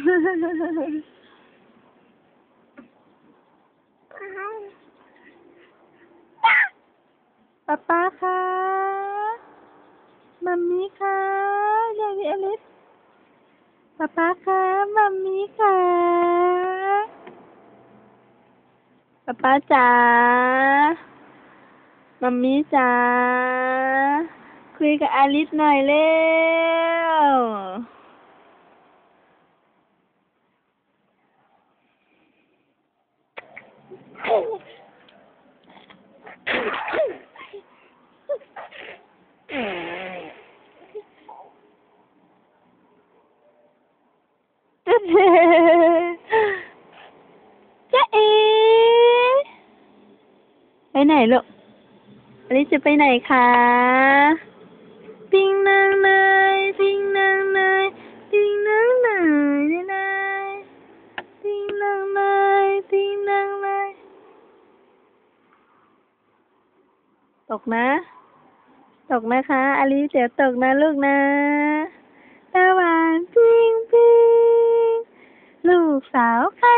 ป๊าป๊าคะมัมมี่คะเรียกพี่อลิสป๊าป๊าคะมัมมี่คะป๊าป๊าจ๋ามัมมี่จ๋าคุยกับอลิสหน่อยเร็ว จ๊ะเอ ไปไหนลูกอันนี้จะไปไหนคะปิงนางเนยปิงนางเนยปิงนางเนยเนยปิงนางเนยปิงนางเนยตกนะ ตกนะคะอลิเดี๋ยวตกนะลูกนะตะวันปิงปิงลูกสาวใคร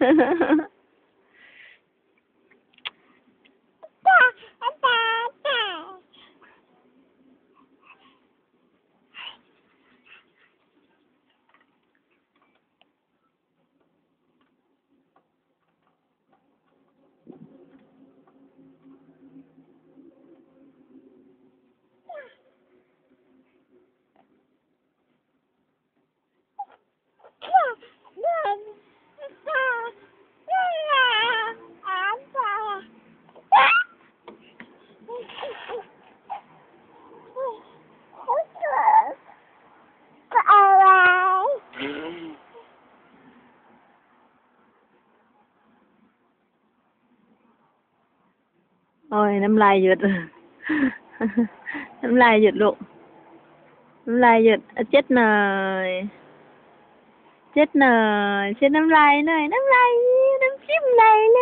Ha ha ha. Ôi, năm lai dượt. năm lai dượt lộ. Năm lai dượt. À, chết nời. Chết nời. Chết năm lai này. Năm lai. Năm chim này này.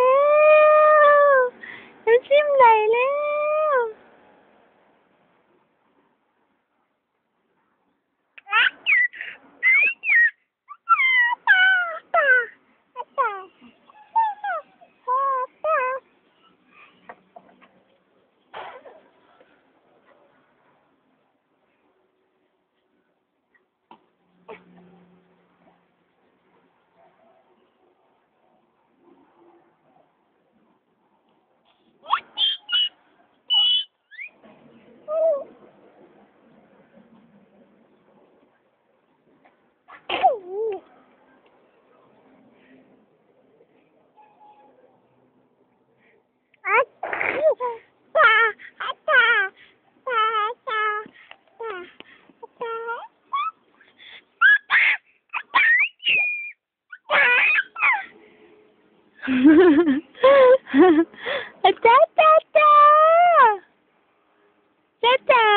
Tata! Tata!